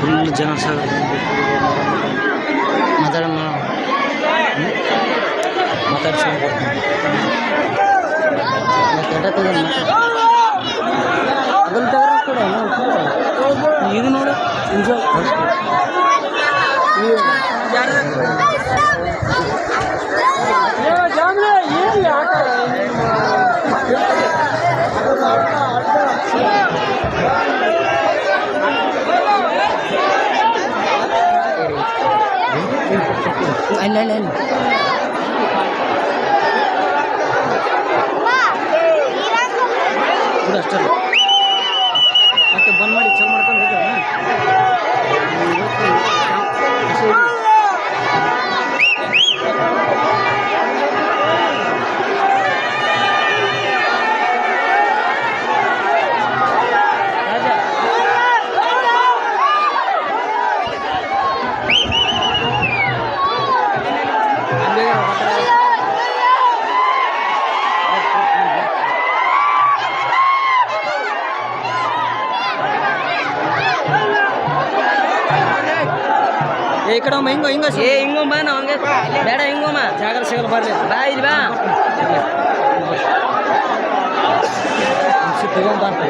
Full ಜನ ಸಾಗರ ಮಾತಾಡ. ಮಾತಾಡ್ಸ್ಕೊಂಡು ಇದು ಎಂಜಾಯ್ ಏನು ಯಾಕೆ ಅಲ್ಲ ಅಲ್ಲ ಅಲ್ಲ ಬಿಡು ಅಷ್ಟೇ ಮತ್ತೆ ಬಂದ್ ಮಾಡಿ ಚೆಕ್ ಈ ಕಡೆ ಒಮ್ಮ ಹಿಂಗೋ ಹಿಂಗೋ ಏ ಹಿಂಗೊಮ್ಮ ನಾವು ಹಂಗೆ. ಬೇಡ ಹಿಂಗೊಮ್ಮ ಜಾಗ ಸಿಗಲ್ಲ ಬರ್ರಿ. ಬಾ ಇಲ್ಲಿ ಬಾ. ಬೇ